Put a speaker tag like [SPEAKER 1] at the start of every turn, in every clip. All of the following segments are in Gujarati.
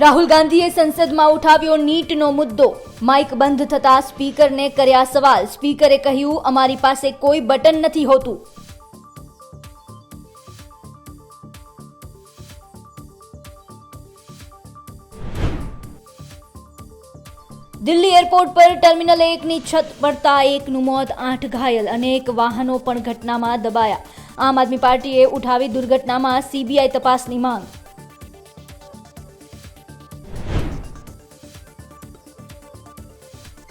[SPEAKER 1] રાહુલ ગાંધીએ સંસદમાં ઉઠાવ્યો નીટનો મુદ્દો. માઇક બંધ થતા સ્પીકરને કર્યા સવાલ. સ્પીકરે કહ્યું, અમારી પાસે કોઈ બટન નથી હોતું. દિલ્હી એરપોર્ટ પર ટર્મિનલ એકની છત પડતા એકનું મોત, આઠ ઘાયલ, અનેક વાહનો પણ ઘટનામાં દબાયા. આમ આદમી પાર્ટીએ ઉઠાવી દુર્ઘટનામાં સીબીઆઈ તપાસની માંગ.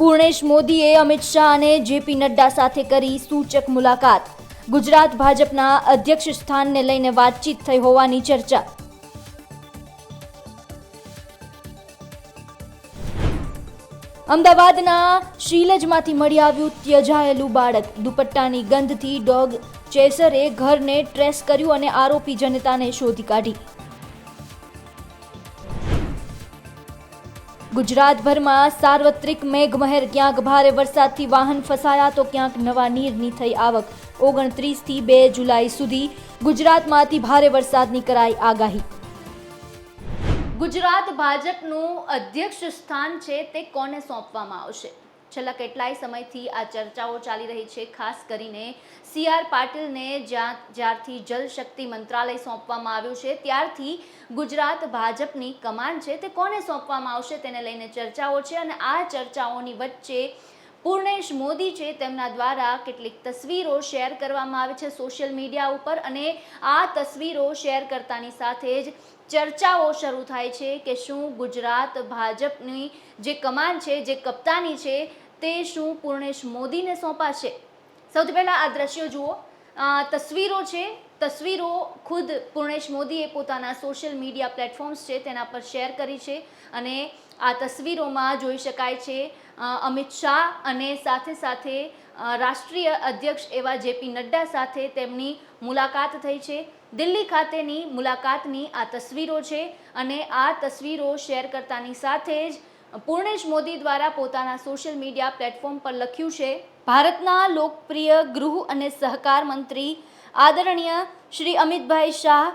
[SPEAKER 1] પૂર્ણેશ મોદીએ અમિત શાહ અને જેપી નડ્ડા સાથે કરી સૂચક મુલાકાત. ગુજરાત ભાજપના અધ્યક્ષ સ્થાનને લઈને વાતચીત થઈ હોવાની ચર્ચા. અમદાવાદના શીલજમાંથી મળી આવ્યું ત્યજાયેલું બાળક. દુપટ્ટાની ગંધથી ડોગ ચેસરે ઘરને ટ્રેસ કર્યું અને આરોપી જનતાને શોધી કાઢી. ગુજરાતભરમાં સાર્વત્રિક મેઘમહેર, ક્યાંક ભારે વરસાદથી વાહન ફસાયા તો ક્યાંક નવા નીરની થઈ આવક. ઓગણત્રીસથી બે જુલાઈ સુધી ગુજરાતમાંથી ભારે વરસાદની કરાઈ આગાહી. ગુજરાત ભાજપનું અધ્યક્ષ સ્થાન છે તે કોને સોંપવામાં આવશે? છેલ્લા કેટલાય સમયથી આ ચર્ચાઓ ચાલી રહી છે, ખાસ કરીને સી આર પાટીલને જ્યાં, જ્યારથી જલશક્તિ મંત્રાલય સોંપવામાં આવ્યું છે, ત્યારથી ગુજરાત ભાજપની કમાન છે, તે કોને સોંપવામાં આવશે તેને લઈને ચર્ચાઓ છે અને આ ચર્ચાઓની વચ્ચે પૂર્ણેશ મોદી છે, તેમના દ્વારા કેટલીક તસવીરો શેર કરવામાં આવે છે સોશિયલ મીડિયા ઉપર અને આ તસવીરો શેર કરતાની સાથે જ ચર્ચાઓ શરૂ થાય છે કે શું ગુજરાત ભાજપની જે કમાન છે, જે કપ્તાની છે તે શું પૂર્ણેશ મોદીને સોંપાશે? સૌથી પહેલાં આ દ્રશ્યો જુઓ. તસવીરો છે. તસવીરો ખુદ પૂર્ણેશ મોદીએ પોતાના સોશિયલ મીડિયા પ્લેટફોર્મ્સ છે તેના પર શેર કરી છે અને આ તસવીરોમાં જોઈ શકાય છે અમિત શાહ અને સાથે સાથે રાષ્ટ્રીય અધ્યક્ષ એવા જેપી નડ્ડા સાથે તેમની મુલાકાત થઈ છે. દિલ્હી ખાતેની મુલાકાતની આ તસવીરો છે અને આ તસવીરો શેર કરતાની સાથે જ પૂર્ણેશ મોદી દ્વારા પોતાના સોશિયલ મીડિયા પ્લેટફોર્મ પર લખ્યું છે, ભારતના લોકપ્રિય ગૃહ અને સહકાર મંત્રી આદરણીય શ્રી અમિતભાઈ શાહ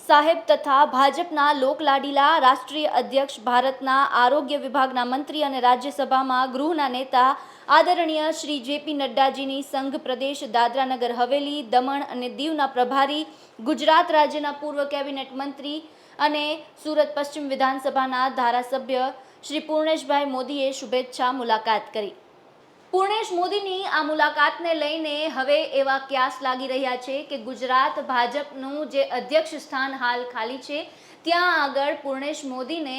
[SPEAKER 1] સાહેબ તથા ભાજપના લોકલાડીલા રાષ્ટ્રીય અધ્યક્ષ, ભારતના આરોગ્ય વિભાગના મંત્રી અને રાજ્યસભામાં ગૃહના નેતા આદરણીય શ્રી જેપી નડ્ડાજીની સંઘ પ્રદેશ દાદરાનગર હવેલી, દમણ અને દીવના પ્રભારી, ગુજરાત રાજ્યના પૂર્વ કેબિનેટ મંત્રી અને સુરત પશ્ચિમ વિધાનસભાના ધારાસભ્ય શ્રી પૂર્ણેશભાઈ મોદીએ શુભેચ્છા મુલાકાત કરી. પૂર્ણેશ મોદીની આ મુલાકાતને લઈને હવે એવા ક્યાસ લાગી રહ્યા છે કે ગુજરાત ભાજપનું જે અધ્યક્ષ સ્થાન હાલ ખાલી છે, ત્યાં આગળ પૂર્ણેશ મોદીને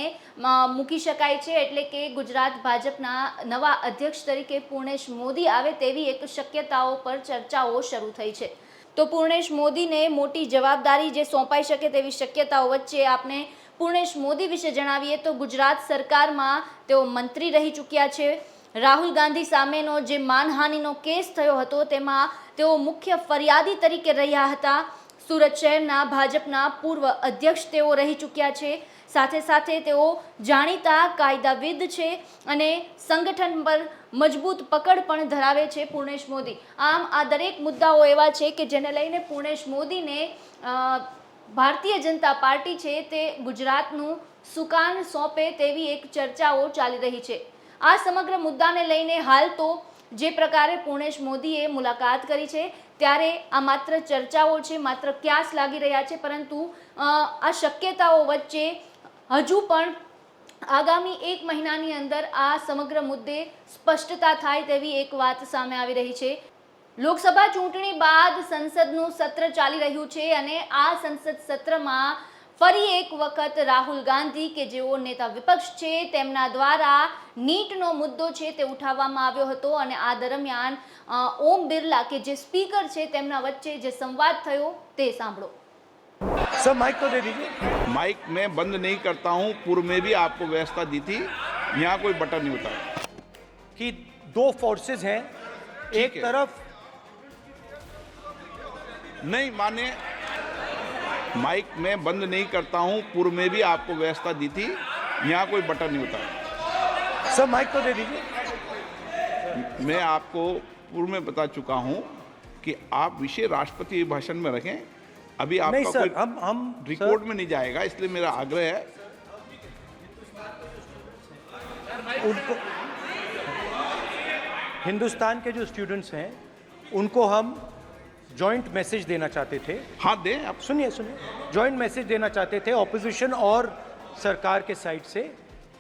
[SPEAKER 1] મૂકી શકાય છે એટલે કે ગુજરાત ભાજપના નવા અધ્યક્ષ તરીકે પૂર્ણેશ મોદી આવે તેવી એક શક્યતાઓ પર ચર્ચાઓ શરૂ થઈ છે. તો પૂર્ણેશ મોદીને મોટી જવાબદારી જે સોંપાઈ શકે તેવી શક્યતાઓ વચ્ચે આપણે પૂર્ણેશ મોદી વિશે જણાવીએ તો ગુજરાત સરકારમાં તેઓ મંત્રી રહી ચૂક્યા છે. રાહુલ ગાંધી સામેનો જે માનહાનિનો કેસ થયો હતો, તેમાં તેઓ મુખ્ય ફરિયાદી તરીકે રહ્યા હતા. સુરત શહેરના ભાજપના પૂર્વ અધ્યક્ષ તેઓ રહી ચૂક્યા છે. સાથે સાથે તેઓ જાણીતા કાયદાવિદ છે અને સંગઠન પર મજબૂત પકડ પણ ધરાવે છે પૂર્ણેશ મોદી. આમ આ દરેક મુદ્દાઓ એવા છે કે જેને લઈને પૂર્ણેશ મોદીને ભારતીય જનતા પાર્ટી છે તે ગુજરાતનું સુકાન સોંપે તેવી એક ચર્ચાઓ ચાલી રહી છે. આ સમગ્ર મુદ્દાને લઈને હાલ તો જે પ્રકારે પૂર્ણેશ મોદીએ મુલાકાત કરી છે, ત્યારે આ માત્ર ચર્ચાઓ છે, માત્ર ક્યાસ લાગી રહ્યા છે, પરંતુ આ શક્યતાઓ વચ્ચે હજુ પણ આગામી એક મહિનાની અંદર આ સમગ્ર મુદ્દે સ્પષ્ટતા થાય તેવી એક વાત સામે આવી રહી છે. લોકસભા ચૂંટણી બાદ સંસદનું સત્ર ચાલી રહ્યું છે અને આ સંસદ સત્રમાં ફરી એક વખત રાહુલ ગાંધી કે જેઓ નેતા વિપક્ષ છે તેમના દ્વારા નીટનો મુદ્દો છે તે ઉઠાવવામાં આવ્યો હતો અને આ દરમિયાન અ, ઓમ બિરલા કે જે સ્પીકર છે તેમના વચ્ચે જે સંવાદ થયો તે સાંભળો
[SPEAKER 2] सर माइक तो दे दीजिए
[SPEAKER 3] माइक मैं बंद नहीं करता हूँ पूर्व में भी आपको व्यवस्था दी थी यहाँ कोई बटन नहीं होता
[SPEAKER 2] कि दो फोर्सेस हैं एक
[SPEAKER 3] है।
[SPEAKER 2] तरफ
[SPEAKER 3] नहीं माने माइक मैं बंद नहीं करता हूँ। पूर्व में भी आपको व्यवस्था दी थी। यहाँ कोई बटन नहीं होता।
[SPEAKER 2] सर माइक तो दे दीजिए।
[SPEAKER 3] मैं आपको पूर्व में बता चुका हूँ कि आप विषय राष्ट्रपति भाषण में रखें। अभी
[SPEAKER 2] नहीं सर
[SPEAKER 3] कोई
[SPEAKER 2] हम हम
[SPEAKER 3] रिकॉर्ड में नहीं जाएगा इसलिए मेरा आग्रह है।
[SPEAKER 2] उनको हिंदुस्तान के जो स्टूडेंट्स हैं उनको हम जॉइंट मैसेज देना चाहते थे।
[SPEAKER 3] हाँ दें आप
[SPEAKER 2] सुनिए सुनिए। जॉइंट मैसेज देना चाहते थे ऑपोजिशन और सरकार के साइड से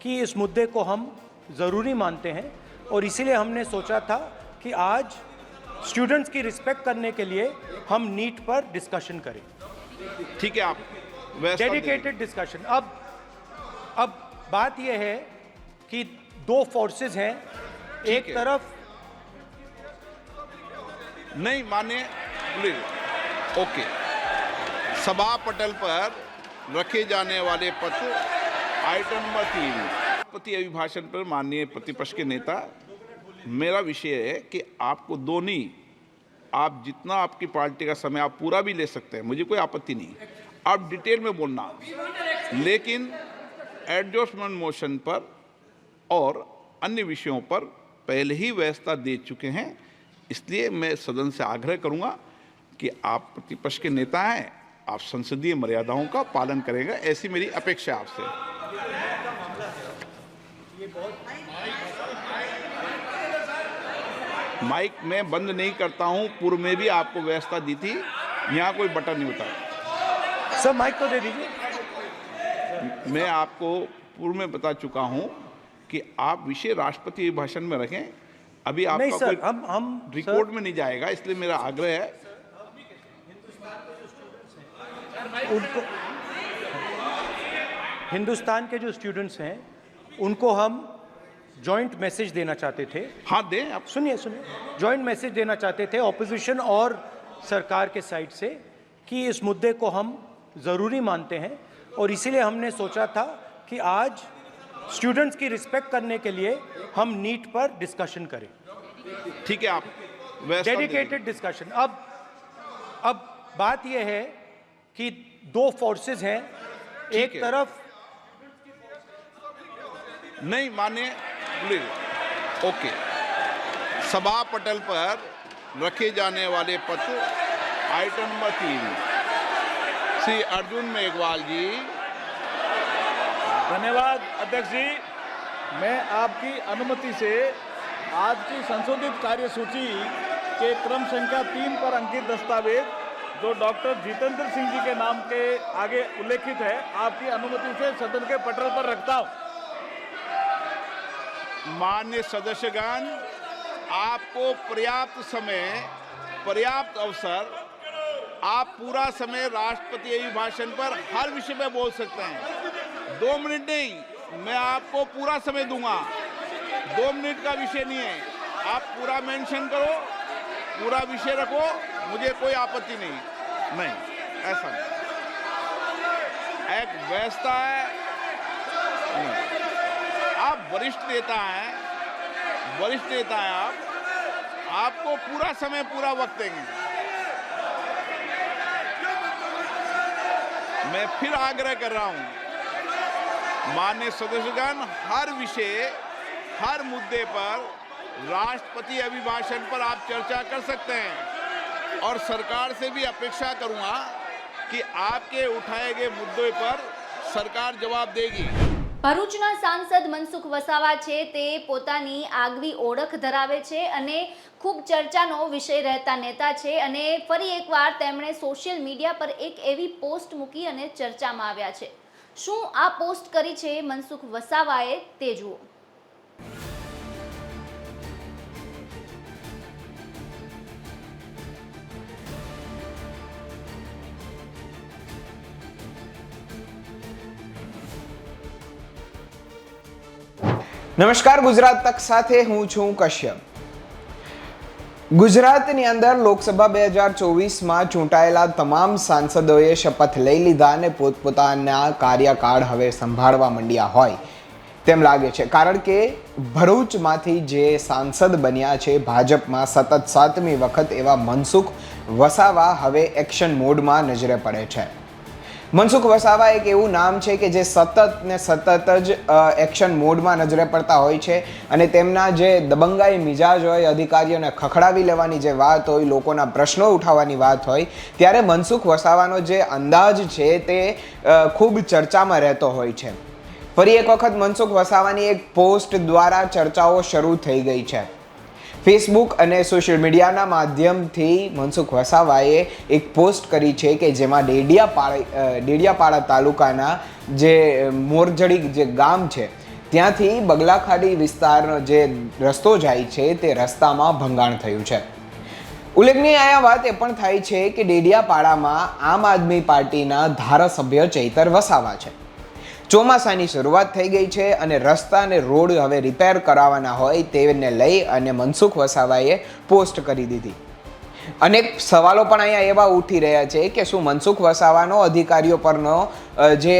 [SPEAKER 2] कि इस मुद्दे को हम ज़रूरी मानते हैं और इसीलिए हमने सोचा था कि आज स्टूडेंट्स की रिस्पेक्ट करने के लिए हम नीट पर डिस्कशन करें।
[SPEAKER 3] ठीक है आप
[SPEAKER 2] डेडिकेटेड डिस्कशन अब अब बात यह है कि दो फोर्सेस हैं। एक
[SPEAKER 3] है।
[SPEAKER 2] तरफ़
[SPEAKER 3] नहीं माने ओके सभा पटल पर रखे जाने वाले पत्र आइटम नंबर तीन। राष्ट्रपति अभिभाषण पर माननीय प्रतिपक्ष के नेता, मेरा विषय है कि आपको दोनों, आप जितना आपकी पार्टी का समय आप पूरा भी ले सकते हैं, मुझे कोई आपत्ति नहीं। आप डिटेल में बोलना। लेकिन एडजस्टमेंट मोशन पर और अन्य विषयों पर पहले ही व्यवस्था दे चुके हैं, इसलिए मैं सदन से आग्रह करूँगा कि आप प्रतिपक्ष के नेता हैं आप संसदीय मर्यादाओं का पालन करेंगे ऐसी मेरी अपेक्षा आपसे माइक मैं बंद नहीं करता हूँ पूर्व में भी आपको व्यवस्था दी थी यहाँ कोई बटन नहीं होता
[SPEAKER 2] सर माइक तो दे दीजिए।
[SPEAKER 3] मैं आपको पूर्व में बता चुका हूँ कि आप विषय राष्ट्रपति भाषण में रखें अभी
[SPEAKER 2] नहीं
[SPEAKER 3] आपका
[SPEAKER 2] सर
[SPEAKER 3] कोई
[SPEAKER 2] हम हम
[SPEAKER 3] रिकॉर्ड में नहीं जाएगा इसलिए मेरा आग्रह है
[SPEAKER 2] सर, उनको हिंदुस्तान के जो स्टूडेंट्स हैं उनको हम जॉइंट मैसेज देना चाहते थे।
[SPEAKER 3] हाँ दें आप।
[SPEAKER 2] सुनिए सुनिए। जॉइंट मैसेज देना चाहते थे ऑपोजिशन और सरकार के साइड से कि इस मुद्दे को हम ज़रूरी मानते हैं और इसीलिए हमने सोचा था कि आज स्टूडेंट्स की रिस्पेक्ट करने के लिए हम नीट पर डिस्कशन करें।
[SPEAKER 3] ठीक है आप
[SPEAKER 2] डेडिकेटेड डिस्कशन अब अब बात यह है कि दो फोर्सेस हैं एक
[SPEAKER 3] है।
[SPEAKER 2] तरफ़
[SPEAKER 3] नहीं माने प्लीज़ ओके। सभा पटल पर रखे जाने वाले पत्र आइटम नंबर तीन। श्री अर्जुन मेघवाल जी।
[SPEAKER 4] धन्यवाद अध्यक्ष जी। मैं आपकी अनुमति से आज की संशोधित कार्यसूची के क्रम संख्या तीन पर अंकित दस्तावेज़ जो डॉक्टर जितेंद्र सिंह जी के नाम के आगे उल्लेखित है, आपकी अनुमति से सदन के पटल पर रखता हूँ।
[SPEAKER 3] मान्य सदस्यगण, आपको पर्याप्त समय, पर्याप्त अवसर, आप पूरा समय राष्ट्रपति अभिभाषण पर हर विषय में बोल सकते हैं। दो मिनट नहीं, मैं आपको पूरा समय दूँगा। दो मिनट का विषय नहीं है। आप पूरा मेंशन करो, पूरा विषय रखो, मुझे कोई आपत्ति नहीं। नहीं, ऐसा नहीं। एक व्यवस्था है। नहीं। आप वरिष्ठ नेता हैं, वरिष्ठ नेता हैं आप, आपको पूरा समय, पूरा वक्त देंगे। मैं फिर आग्रह कर रहा हूँ मान्य सदस्यगण, हर विषय, हर मुद्दे पर राष्ट्रपति अभिभाषण पर आप चर्चा कर सकते हैं। और सरकार से भी अपेक्षा करूंगा कि आपके उठाए गए मुद्दे पर सरकार जवाब देगी
[SPEAKER 1] ભરૂચના સાંસદ મનસુખ વસાવા છે તે પોતાની આગવી ઓળખ ધરાવે છે અને ખૂબ ચર્ચાનો વિષય રહેતા નેતા છે અને ફરી એકવાર તેમણે સોશિયલ મીડિયા પર એક એવી પોસ્ટ મૂકી અને ચર્ચામાં આવ્યા છે શું આ પોસ્ટ કરી છે મનસુખ વસાવાએ તે જુઓ
[SPEAKER 5] નમસ્કાર, ગુજરાત તક સાથે હું છું કશ્યપ. ગુજરાતની અંદર લોકસભા બે હજાર ચોવીસમાં ચૂંટાયેલા તમામ સાંસદોએ શપથ લઈ લીધા અને પોતપોતાના કાર્યકાળ હવે સંભાળવા માંડ્યા હોય તેમ લાગે છે. કારણ કે ભરૂચમાંથી જે સાંસદ બન્યા છે, ભાજપમાં સતત સાતમી વખત એવા મનસુખ વસાવા હવે એક્શન મોડમાં નજરે પડે છે. મનસુખ વસાવા એક એવું નામ છે કે જે સતત ને સતત જ એક્શન મોડમાં નજરે પડતા હોય છે અને તેમના જે દબંગાઈ મિજાજ હોય, અધિકારીઓને ખખડાવી લેવાની જે વાત હોય, લોકોના પ્રશ્નો ઉઠાવવાની વાત હોય, ત્યારે મનસુખ વસાવાનો જે અંદાજ છે તે ખૂબ ચર્ચામાં રહેતો હોય છે. ફરી એક વખત મનસુખ વસાવાની એક પોસ્ટ દ્વારા ચર્ચાઓ શરૂ થઈ ગઈ છે. ફેસબુક અને સોશિયલ મીડિયાના માધ્યમથી મનસુખ વસાવાએ એક પોસ્ટ કરી છે કે જેમાં ડેડિયાપાડા ડેડિયાપાડા તાલુકાના જે મોરજડી જે ગામ છે, ત્યાંથી બગલાખાડી વિસ્તારનો જે રસ્તો જાય છે તે રસ્તામાં ભંગાણ થયું છે. ઉલ્લેખનીય આ વાત એ પણ થાય છે કે ડેડિયાપાડામાં આમ આદમી પાર્ટીના ધારાસભ્ય ચૈતર વસાવા છે. ચોમાસાની શરૂઆત થઈ ગઈ છે અને રસ્તા અને રોડ હવે રિપેર કરાવવાના હોય તેને લઈ અને મનસુખ વસાવાએ પોસ્ટ કરી દીધી. અનેક સવાલો પણ અહીંયા એવા ઉઠી રહ્યા છે કે શું મનસુખ વસાવાનો અધિકારીઓ પરનો જે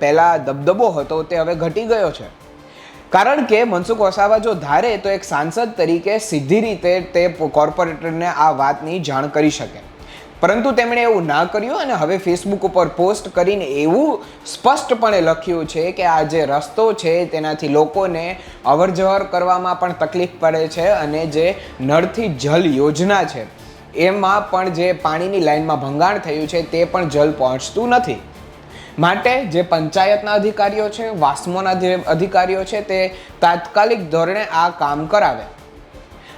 [SPEAKER 5] પહેલાં દબદબો હતો તે હવે ઘટી ગયો છે? કારણ કે મનસુખ વસાવા જો ધારે તો એક સાંસદ તરીકે સીધી રીતે તે કોર્પોરેટરને આ વાતની જાણ કરી શકે. પરંતુ તેમણે એવું ના કર્યું અને હવે ફેસબુક ઉપર પોસ્ટ કરીને એવું સ્પષ્ટપણે લખ્યું છે કે આ જે રસ્તો છે તેનાથી લોકોને અવરજવર કરવામાં પણ તકલીફ પડે છે અને જે નળથી જલ યોજના છે, એમાં પણ જે પાણીની લાઇનમાં ભંગાણ થયું છે તે પણ જલ પહોંચતું નથી. માટે જે પંચાયતના અધિકારીઓ છે, વાસ્મોના જે અધિકારીઓ છે તે તાત્કાલિક ધોરણે આ કામ કરાવે.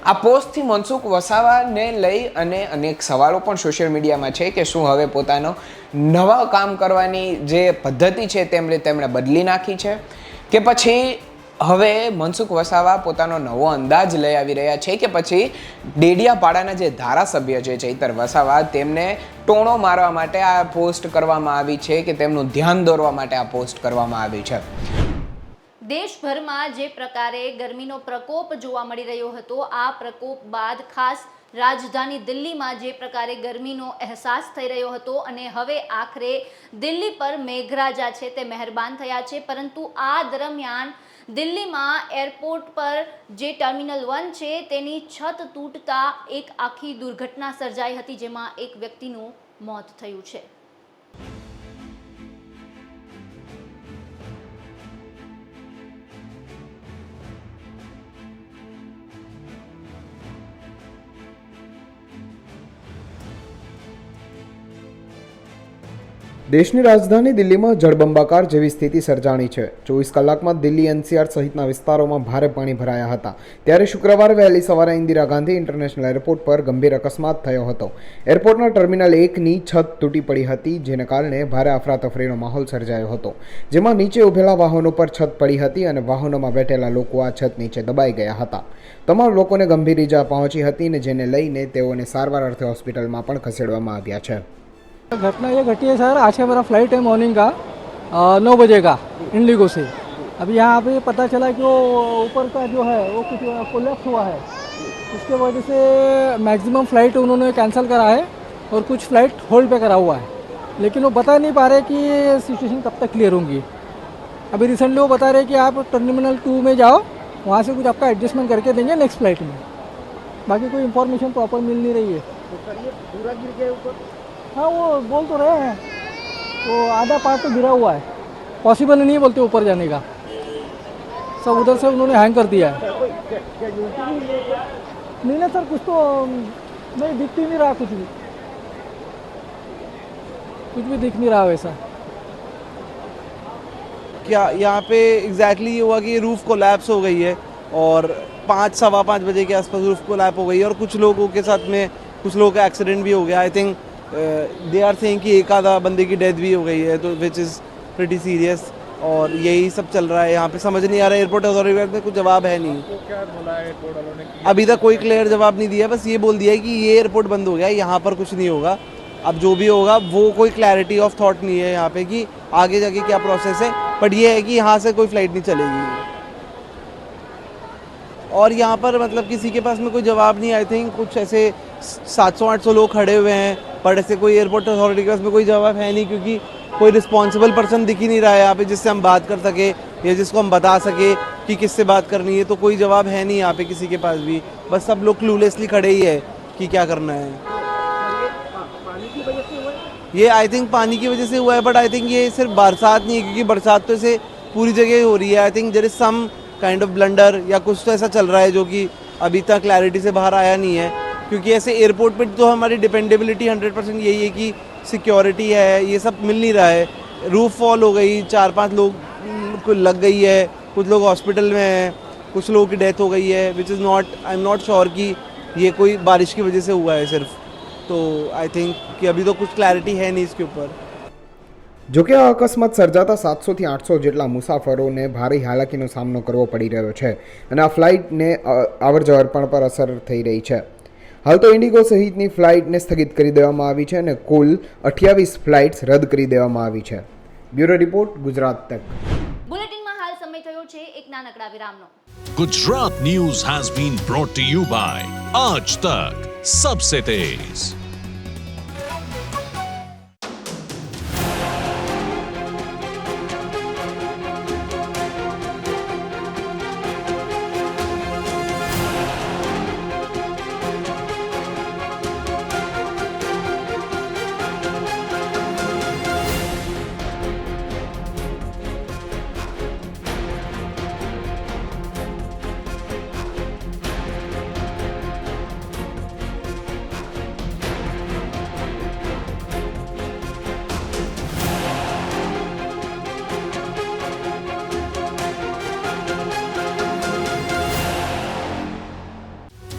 [SPEAKER 5] આ પોસ્ટથી મનસુખ વસાવાને લઈ અને અનેક સવાલો પણ સોશિયલ મીડિયામાં છે કે શું હવે પોતાનો નવા કામ કરવાની જે પદ્ધતિ છે તેમણે તેમણે બદલી નાખી છે કે પછી હવે મનસુખ વસાવા પોતાનો નવો અંદાજ લઈ આવી રહ્યા છે કે પછી ડેડિયાપાડાના જે ધારાસભ્ય છે ચૈતર વસાવા તેમને ટોણો મારવા માટે આ પોસ્ટ કરવામાં આવી છે કે તેમનું ધ્યાન દોરવા માટે આ પોસ્ટ કરવામાં આવી છે.
[SPEAKER 1] દેશભરમાં જે પ્રકારે ગરમીનો પ્રકોપ જોવા મળી રહ્યો હતો, આ પ્રકોપ બાદ ખાસ રાજધાની દિલ્હીમાં જે પ્રકારે ગરમીનો અહેસાસ થઈ રહ્યો હતો અને હવે આખરે દિલ્હી પર મેઘરાજા છે તે મહેરબાન થયા છે. પરંતુ આ દરમિયાન દિલ્હીમાં એરપોર્ટ પર જે ટર્મિનલ વન છે તેની છત તૂટતા એક આખી દુર્ઘટના સર્જાઈ હતી, જેમાં એક વ્યક્તિનું મોત થયું છે.
[SPEAKER 5] દેશની રાજધાની દિલ્હીમાં જળબંબાકાર જેવી સ્થિતિ સર્જાણી છે. ચોવીસ કલાકમાં દિલ્હી એનસીઆર સહિતના વિસ્તારોમાં ભારે પાણી ભરાયા હતા. ત્યારે શુક્રવારે વહેલી સવારે ઇન્દિરા ગાંધી ઇન્ટરનેશનલ એરપોર્ટ પર ગંભીર અકસ્માત થયો હતો. એરપોર્ટના ટર્મિનલ એકની છત તૂટી પડી હતી, જેને કારણે ભારે અફરાતફરીનો માહોલ સર્જાયો હતો. જેમાં નીચે ઉભેલા વાહનો પર છત પડી હતી અને વાહનોમાં બેઠેલા લોકો આ છત નીચે દબાઈ ગયા હતા. તમામ લોકોને ગંભીર ઈજા પહોંચી હતી ને જેને લઈને તેઓને સારવાર અર્થે હોસ્પિટલમાં પણ ખસેડવામાં આવ્યા છે.
[SPEAKER 6] घटना ये घटी है सर आज का मेरा फ़्लाइट है मॉर्निंग का आ, नौ बजे का इंडिगो से। अभी यहाँ पे पता चला कि वो ऊपर का जो है वो कुछ कोलेप्स हुआ है। उसके वजह से मैक्सिमम फ़्लाइट उन्होंने कैंसिल करा है और कुछ फ़्लाइट होल्ड पे करा हुआ है। लेकिन वो बता नहीं पा रहे कि सिचुएशन कब तक क्लियर होंगी। अभी रिसेंटली वो बता रहे कि आप टर्मिनल टू में जाओ वहाँ से कुछ आपका एडजस्टमेंट करके देंगे नेक्स्ट फ़्लाइट में। बाकी कोई इन्फॉर्मेशन प्रॉपर मिल नहीं रही है। हाँ वो बोल तो रहे हैं। तो आधा पार्ट तो गिरा हुआ है। पॉसिबल नहीं बोलते ऊपर जाने का। सब उधर से उन्होंने हैंग कर दिया है। नहीं ना सर, कुछ तो नहीं दिख नहीं रहा कुछ भी। कुछ भी दिख नहीं रहा वैसा।
[SPEAKER 7] क्या यहाँ पे एग्जैक्टली ये हुआ कि रूफ़ कोलैप्स हो गई है और पाँच, सवा पाँच बजे के आसपास रूफ़ कोलैप हो गई है और कुछ लोगों के साथ में, कुछ लोगों का एक्सीडेंट भी हो गया। I think they are saying कि एक आधा बंदे की डेथ भी हो गई है तो विच इज़ प्रिटी सीरियस और यही सब चल रहा है यहाँ पे। समझ नहीं आ रहा है एयरपोर्ट अथॉरिटी में कुछ जवाब है नहीं। अभी तक कोई क्लियर जवाब नहीं दिया बस ये बोल दिया है कि ये एयरपोर्ट बंद हो गया है यहाँ पर कुछ नहीं होगा। अब जो भी होगा वो कोई क्लैरिटी ऑफ़ थॉट नहीं है यहाँ पे कि आगे जाके क्या प्रोसेस है। बट ये है कि यहाँ से कोई फ़्लाइट नहीं चलेगी। और यहाँ पर मतलब किसी के पास में कोई जवाब नहीं आई थिंक कुछ ऐसे सात सौ आठ सौ लोग खड़े हुए हैं। बट ऐसे कोई एयरपोर्ट अथॉरिटी के पास में कोई जवाब है नहीं, क्योंकि कोई रिस्पॉन्सिबल पर्सन दिख ही नहीं रहा है यहाँ पे जिससे हम बात कर सके या जिसको हम बता सके कि किससे बात करनी है तो कोई जवाब है नहीं यहाँ पे किसी के पास भी। बस सब लोग क्लूलेसली खड़े ही है कि क्या करना है। ये आई थिंक पानी की वजह से हुआ है बट आई थिंक ये सिर्फ़ बरसात नहीं है, क्योंकि बरसात तो इसे पूरी जगह हो रही है। I think there is some kind of blunder या कुछ तो ऐसा चल रहा है जो कि अभी तक क्लैरिटी से बाहर आया नहीं है। क्योंकि ऐसे एयरपोर्ट पे तो हमारी डिपेंडेबिलिटी हंड्रेड परसेंट यही है कि सिक्योरिटी है ये सब मिल नहीं रहा है रूफ फॉल हो गई चार पांच लोग mm, को लग गई है कुछ लोग हॉस्पिटल में हैं कुछ लोगों की डेथ हो गई है which is not I am not sure कि ये कोई बारिश की वजह से हुआ है सिर्फ तो आई थिंक कि अभी तो कुछ क्लैरिटी है नहीं इसके ऊपर
[SPEAKER 5] જોકે આ અકસ્માત સર્જાતા સાતસોથી આઠસો જેટલા મુસાફરોને ભારે હાલાકીનો સામનો કરવો પડી રહ્યો છે અને આ ફ્લાઇટને અવર જવર પણ પર અસર થઈ રહી છે હાલ તો ઇન્ડિગો સહિતની ફ્લાઇટને સ્થગિત કરી દેવામાં આવી છે અને કુલ અઠ્યાવીસ ફ્લાઇટ્સ રદ કરી દેવામાં આવી છે. બ્યુરો રિપોર્ટ ગુજરાત તક.
[SPEAKER 1] બુલેટિનમાં હાલ સમય થયો છે એક નાનકડા વિરામનો.
[SPEAKER 8] Gujarat news has been brought to you by Aaj Tak Sabse Tez.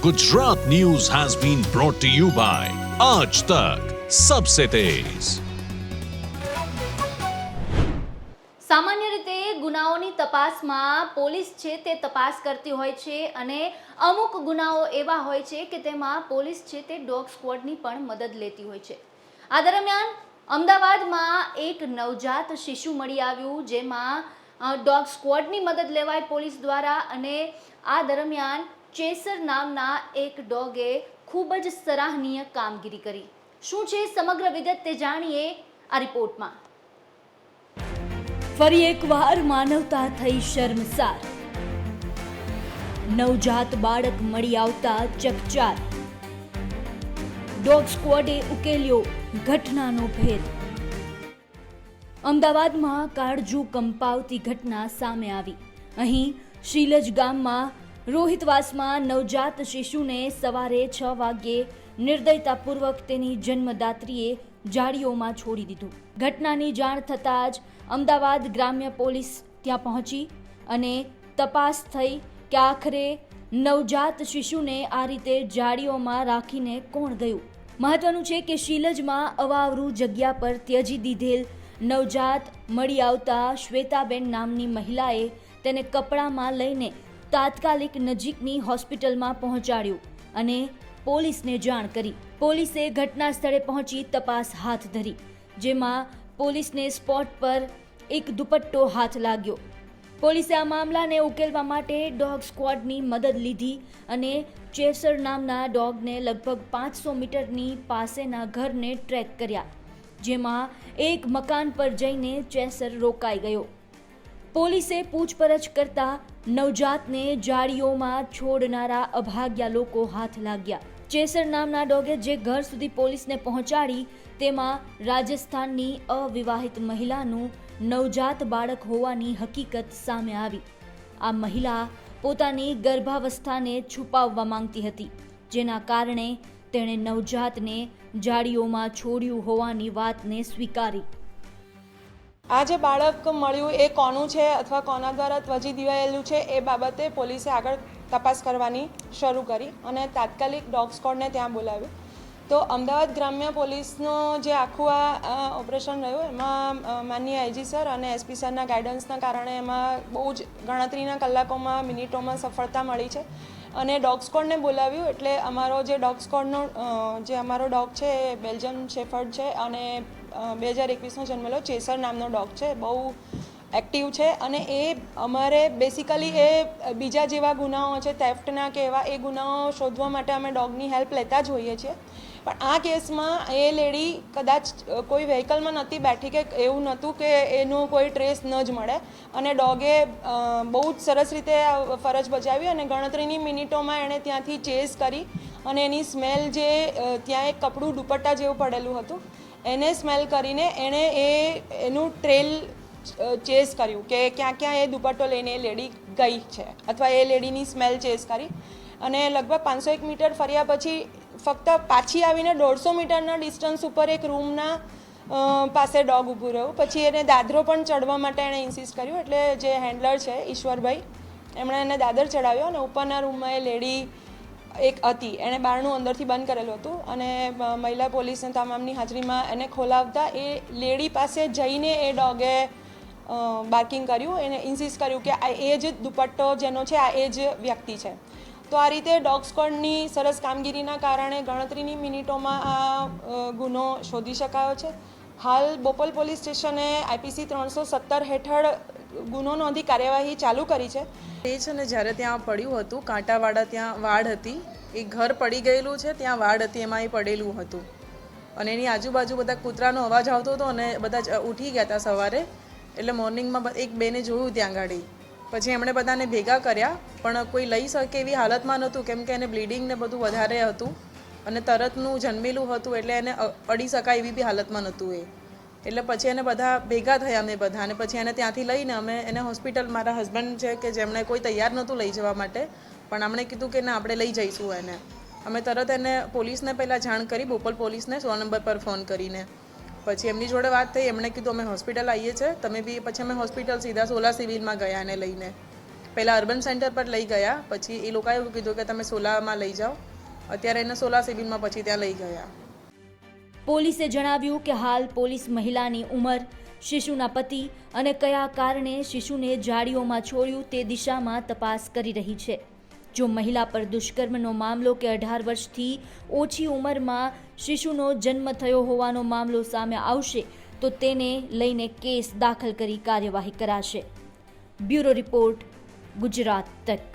[SPEAKER 8] Gujarat news has been brought to you by આજ તક Sabse Tez.
[SPEAKER 1] સામાન્ય રીતે ગુનાઓની તપાસમાં પોલીસ છે તે તપાસ કરતી હોય છે અને અમુક ગુનાઓ એવા હોય છે કે તેમાં પોલીસ છે તે ડોગ સ્ક્વોડની પણ મદદ લેતી હોય છે આ દરમિયાન અમદાવાદમાં એક નવજાત શિશુ મળી આવ્યું જેમાં ડોગ સ્ક્વોડની મદદ લેવાય પોલીસ દ્વારા અને આ દરમિયાન ચેસર નામના એક ડોગે ખૂબ જ સરાહનીય કામગીરી કરી. શું છે સમગ્ર વિગત તે જાણીએ આ રિપોર્ટમાં. ફરી એકવાર માનવતા થઈ શર્મસાર. નવજાત બાળક મળી આવતા ચકચાર. ડોગ સ્ક્વોડે ઉકેલ્યો ઘટનાનો ભેદ. અમદાવાદમાં કાળજુ કંપાવતી ઘટના સામે આવી. અહીં શીલજ ગામમાં રોહિતવાસમાં નવજાત શિશુને સવારે છ વાગ્યે નિર્દયતાપૂર્વક તેની જન્મદાત્રીએ જાળીઓમાં છોડી દીધું. ઘટનાની જાણ થતાં જ અમદાવાદ ગ્રામ્ય પોલીસ ત્યાં પહોંચી અને તપાસ થઈ કે આખરે નવજાત શિશુને આ રીતે જાળીઓમાં રાખીને કોણ ગયું? મહત્વનું છે કે શીલજમાં અવાવરું જગ્યા પર ત્યજી દીધેલ નવજાત મળી આવતા શ્વેતાબેન નામની મહિલાએ તેને કપડામાં લઈને તાત્કાલિક નજીકની હોસ્પિટલમાં પહોંચાડ્યું અને પોલીસને જાણ કરી. પોલીસે ઘટના સ્થળે પહોંચી તપાસ હાથ ધરી, જેમાં પોલીસને સ્પોટ પર એક દુપટ્ટો હાથ લાગ્યો. પોલીસે આ મામલાને ઉકેલવા માટે ડોગ સ્ક્વોડની મદદ લીધી અને ચેસર નામના ડોગને લગભગ પાંચસો મીટરની પાસેના ઘરને ટ્રેક કર્યા, જેમાં એક મકાન પર જઈને ચેસર રોકાઈ ગયો. પોલીસે પૂછપરછ કરતા નવજાતને જાળીઓમાં છોડનારા અભાગ્યા લોકો હાથ લાગ્યા. ચેસર નામના ડોગે જે ઘર સુધી પોલીસને પહોંચાડી, તેમાં રાજસ્થાનની અવિવાહિત મહિલાનું નવજાત બાળક હોવાની હકીકત સામે આવી. આ મહિલા પોતાની ગર્ભાવસ્થાને છુપાવવા માંગતી હતી, જેના કારણે તેણે નવજાતને જાળીઓમાં છોડ્યું હોવાની વાતને સ્વીકારી.
[SPEAKER 9] આ જે બાળક મળ્યું એ કોનું છે અથવા કોના દ્વારા ત્વજી દિવાયેલું છે એ બાબતે પોલીસે આગળ તપાસ કરવાની શરૂ કરી અને તાત્કાલિક ડોગ સ્કોડને ત્યાં બોલાવ્યું. તો અમદાવાદ ગ્રામ્ય પોલીસનો જે આખું આ ઓપરેશન રહ્યું એમાં માનનીય આઈજી સર અને એસપી સરના ગાઈડન્સના કારણે એમાં બહુ જ ગણતરીના કલાકોમાં, મિનિટોમાં સફળતા મળી છે. અને ડોગ સ્કોડને બોલાવ્યું એટલે અમારો જે ડોગ સ્કોડનો જે અમારો ડોગ છે એ બેલ્જિયમ શેફર્ડ છે અને બે હજાર એકવીસનો જન્મેલો ચેસર નામનો ડોગ છે. બહુ એક્ટિવ છે અને એ અમારે બેસિકલી એ બીજા જેવા ગુનાઓ છે થેફ્ટના કે એવા, એ ગુનાઓ શોધવા માટે અમે ડોગની હેલ્પ લેતા જ હોઈએ છીએ. પણ આ કેસમાં એ લેડી કદાચ કોઈ વ્હીકલમાં નહોતી બેઠી કે એવું નહોતું કે એનું કોઈ ટ્રેસ ન જ મળે. અને ડોગે બહુ જ સરસ રીતે ફરજ બજાવી અને ગણતરીની મિનિટોમાં એણે ત્યાંથી ચેઝ કરી અને એની સ્મેલ જે ત્યાં એક કપડું દુપટ્ટા જેવું પડેલું હતું. એને સ્મેલ કરીને એણે એ, એનું ટ્રેલ ચેસ કર્યું કે ક્યાં ક્યાં એ દુપટ્ટો લઈને એ લેડી ગઈ છે. અથવા એ લેડીની સ્મેલ ચેસ કરી. અને લગભગ પાંચસો એક મીટર ફર્યા પછી ફક્ત પાછી આવીને દોઢસો મીટરના ડિસ્ટન્સ ઉપર એક રૂમના પાસે ડોગ ઊભું રહ્યું. પછી એને દાદરો પણ ચડવા માટે એણે ઇન્સિસ્ટ કર્યું. એટલે જે હેન્ડલર છે ઈશ્વરભાઈ, એમણે એને દાદર ચડાવ્યો અને ઉપરના રૂમમાં એ લેડી એક હતી એણે બારણું અંદરથી બંધ કરેલું હતું અને મહિલા પોલીસને તમામની હાજરીમાં એને ખોલાવતા એ લેડી પાસે જઈને એ ડોગે બાર્કિંગ કર્યું. એને ઇન્સિસ્ટ કર્યું કે આ એ જ દુપટ્ટો જેનો છે, આ એ જ વ્યક્તિ છે. તો આ રીતે ડોગ સ્કોડની સરસ કામગીરીના કારણે ગણતરીની મિનિટોમાં આ ગુનો શોધી શકાયો છે. હાલ બોપલ પોલીસ સ્ટેશને આઈપીસી ત્રણસો સત્તર હેઠળ ગુનો નોંધી કાર્યવાહી ચાલુ કરી છે.
[SPEAKER 10] એ છે ને જ્યારે ત્યાં પડ્યું હતું કાંટાવાળા ત્યાં વાડ હતી, એ ઘર પડી ગયેલું છે, ત્યાં વાડ હતી, એમાં એ પડેલું હતું. અને એની આજુબાજુ બધા કૂતરાનો અવાજ આવતો હતો અને બધા ઉઠી ગયા હતા સવારે. એટલે મોર્નિંગમાં એક બેને જોયું ત્યાં ગાડી. પછી એમણે બધાને ભેગા કર્યા, પણ કોઈ લઈ શકે એવી હાલતમાં નહોતું, કેમ કે એને બ્લીડિંગ ને બધું વધારે હતું. અને તરતનું જન્મેલું હતું, એટલે એને અડી શકાય એવી બી હાલતમાં નહોતું એ. એટલે પછી એને બધા ભેગા થયા અમે બધા અને પછી એને ત્યાંથી લઈને અમે એને હોસ્પિટલ મારા હસબન્ડ છે કે જેમણે કોઈ તૈયાર નહોતું લઈ જવા માટે, પણ અમણે કીધું કે ના, આપણે લઈ જઈશું એને. અમે તરત એને પોલીસને પહેલાં જાણ કરી, બોપલ પોલીસને સો નંબર પર ફોન કરીને. પછી એમની જોડે વાત થઈ, એમણે કીધું, અમે હોસ્પિટલ આવીએ છીએ. તમે બી, પછી અમે હોસ્પિટલ સીધા સોલા સિવિલમાં ગયા એને લઈને. પહેલાં અર્બન સેન્ટર પર લઈ ગયા. પછી એ લોકોએ એવું કીધું કે તમે સોલામાં લઈ જાઓ. અત્યારે એને સોલા સિવિલમાં પછી ત્યાં લઈ ગયા.
[SPEAKER 1] પોલીસે જણાવ્યું કે હાલ પોલીસ મહિલાની ઉંમર, શિશુના પતિ અને કયા કારણે શિશુને જાળીઓમાં છોડ્યું તે દિશામાં તપાસ કરી રહી છે. જો મહિલા પર દુષ્કર્મનો મામલો કે અઢાર વર્ષથી ઓછી ઉંમરમાં શિશુનો જન્મ થયો હોવાનો મામલો સામે આવશે, તો તેને લઈને કેસ દાખલ કરી કાર્યવાહી કરાશે. બ્યુરો રિપોર્ટ, ગુજરાત તક.